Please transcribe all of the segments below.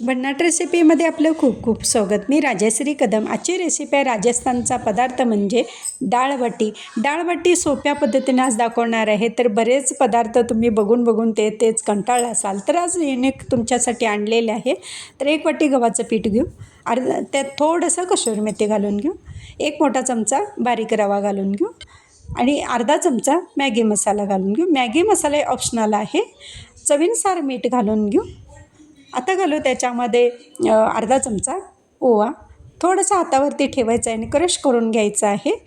भन्नाट रेसिपीमध्ये आपलं खूप खूप स्वागत. मी राजश्री कदम. आजची रेसिपी आहे राजस्थानचा पदार्थ म्हणजे डाळबाटी डाळबाटी सोप्या पद्धतीने आज दाखवणार आहे. तर बरेच पदार्थ तुम्ही बघून बघून ते तेच कंटाळा असाल. तर आज युनिक तुमच्यासाठी आणलेले आहे. तर एक वाटी गव्हाचं पीठ घेऊ. अर्धा त्यात थोडंसं कसुरी मेथी घालून घेऊ. एक मोठा चमचा बारीक रवा घालून घेऊ. आणि अर्धा चमचा मॅगी मसाला घालून घेऊ. मॅगी मसाला ऑप्शनल आहे. चवीनुसार मीठ घालून घेऊ. आता घालू त्याच्यामध्ये अर्धा चमचा ओवा. थोडंसं हातावरती ठेवायचं आहे आणि क्रश करून घ्यायचं आहे.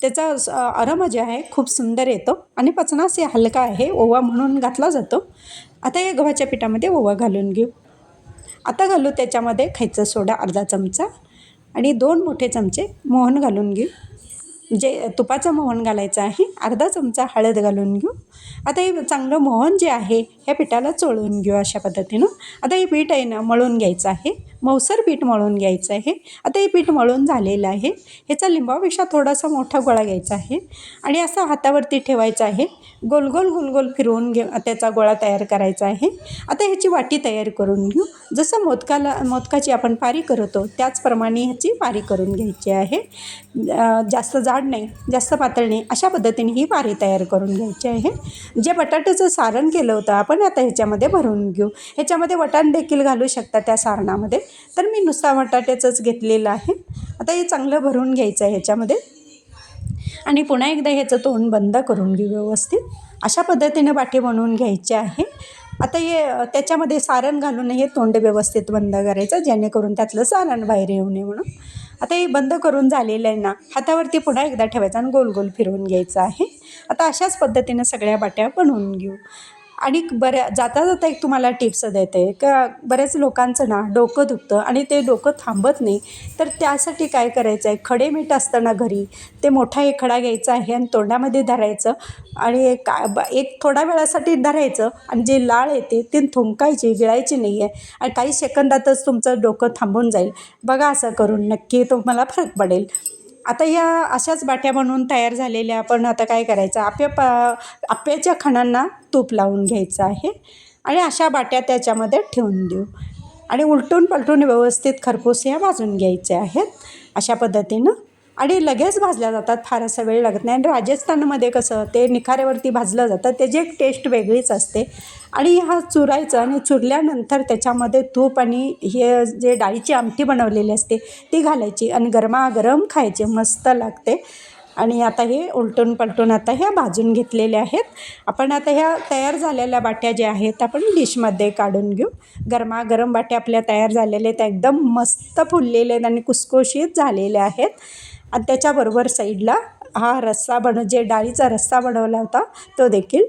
त्याचा स- जे आहे खूप सुंदर येतो. आणि पचनासही हलका आहे ओवा म्हणून घातला जातो. आता या गव्हाच्या पिठामध्ये ओवा घालून घेऊ. आता घालू त्याच्यामध्ये खायचं सोडा अर्धा चमचा आणि दोन मोठे चमचे मोहन घालून घेऊ. जे तुपाचं मोहन घालायचं आहे अर्धा चमचा हळद घालून घेऊ. आता हे चांगलं मोहन जे आहे ह्या पिठाला चोळून घेऊ अशा पद्धतीनं. आता हे पीठ आहे ना मळून घ्यायचं आहे. मौसर पीठ मळून घ्यायचं आहे. आता हे पीठ मळून झालेलं आहे. ह्याचा लिंबापेक्षा थोडासा मोठा गोळा घ्यायचा आहे. आणि असा हातावरती ठेवायचा आहे. गोल गोल गोल गोल फिरवून घे त्याचा गोळा तयार करायचा आहे. आता ह्याची वाटी तयार करून घेऊ. जसं मोदकाला मोदकाची आपण पारी करतो त्याचप्रमाणे ह्याची पारी करून घ्यायची आहे. जास्त जाड नाही जास्त पातळ नाही अशा पद्धतीने ही पारी तयार करून घ्यायची आहे. जे बटाट्याचं सारण केलं होतं आपण आता ह्याच्यामध्ये भरून घेऊ. ह्याच्यामध्ये वटाण देखील घालू शकता त्या सारणामध्ये. तर मी नुसता बटाट्याचंच घेतलेलं आहे. आता हे चांगलं भरून घ्यायचं आहे ह्याच्यामध्ये. आणि पुन्हा एकदा ह्याचं तोंड बंद करून घेऊ व्यवस्थित. अशा पद्धतीने बाटी बनवून घ्यायची आहे. आता हे त्याच्यामध्ये सारण घालून हे तोंड व्यवस्थित बंद करायचं जेणेकरून त्यातलं सारण बाहेर येऊ नये म्हणून. आता हे बंद करून झालेलं आहे ना हातावरती पुन्हा एकदा ठेवायचं आणि गोल गोल फिरवून घ्यायचं आहे. आता अशाच पद्धतीनं सगळ्या बाट्या बनवून घेऊ. आणि बऱ्या जाता जाता एक तुम्हाला टिप्स देते का बऱ्याच लोकांचं ना डोकं दुखतं आणि ते डोकं थांबत नाही. तर त्यासाठी काय करायचं आहे खडे मीठ असतं ना घरी ते मोठा एक खडा घ्यायचा आहे आणि तोंडामध्ये धरायचं आणि एक एक थोड्या वेळासाठी धरायचं आणि जे लाळ येते ती थुंकायची गिळायची नाही आहे आणि काही सेकंदातच तुमचं डोकं थांबून जाईल. बघा असं करून नक्की तुम्हाला फरक पडेल. आता या अशाच बाट्या बनवून तयार झालेल्या आपण आता काय करायचं? आप्या पा आप्याच्या खणांना तूप लावून घ्यायचं आहे आणि अशा बाट्या त्याच्यामध्ये ठेवून देऊ. आणि उलटून पलटून व्यवस्थित खरपूस या भाजून घ्यायचे आहेत. अशा पद्धतीनं आणि लगेच भाजल्या जातात फार असा वेळ लागत नाही. आणि राजस्थानमध्ये कसं ते निखाऱ्यावरती भाजलं जातं त्याची एक टेस्ट वेगळीच असते. आणि हा चुरायचं आणि चुरल्यानंतर त्याच्यामध्ये तूप आणि हे जे डाळीची आमटी बनवलेली असते ती घालायची आणि गरमागरम खायचे मस्त लागते. आणि आता हे उलटून पलटून आता ह्या भाजून घेतलेल्या आहेत. आपण आता ह्या तयार झालेल्या बाट्या ज्या आहेत आपण डिशमध्ये काढून घेऊ. गरमागरम बाट्या आपल्या तयार झालेल्या आहेत एकदम मस्त फुललेले आहेत आणि कुसकुशीत झालेल्या आहेत. आणि त्याच्याबरोबर साईडला हा रस्सा बनव जे डाळीचा रस्सा बनवला होता तो देखील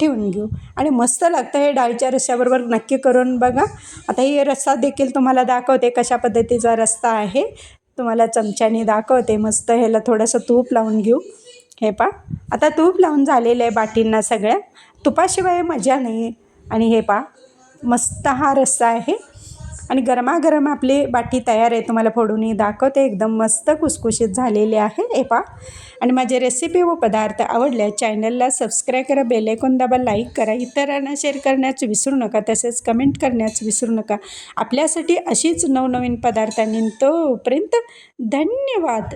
ठेवून घेऊ. आणि मस्त लागतं हे डाळीच्या रस्स्याबरोबर नक्की करून बघा. आता हे रस्सा देखील तुम्हाला दाखवते कशा पद्धतीचा रस्सा आहे. तुम्हाला चमच्याने दाखवते मस्त ह्याला थोडंसं तूप लावून घेऊ. हे पा आता तूप लावून झालेलं आहे बाटींना सगळ्या. तुपाशिवाय मजा नाही. आणि हे पा मस्त हा रस्सा आहे. आणि गरमागरम आपली बाटी तयार आहे तुम्हाला फोडूनही दाखवते. एकदम मस्त कुसकुशीत झालेले आहे हे पा आणि माझे रेसिपी व पदार्थ आवडल्या चॅनलला सबस्क्राईब करा बेलायकॉन दाबा लाईक करा. इतरांना शेअर करण्यास विसरू नका तसेच कमेंट करण्यास विसरू नका. आपल्यासाठी अशीच नवनवीन पदार्थ पदार्थांनी तोपर्यंत धन्यवाद.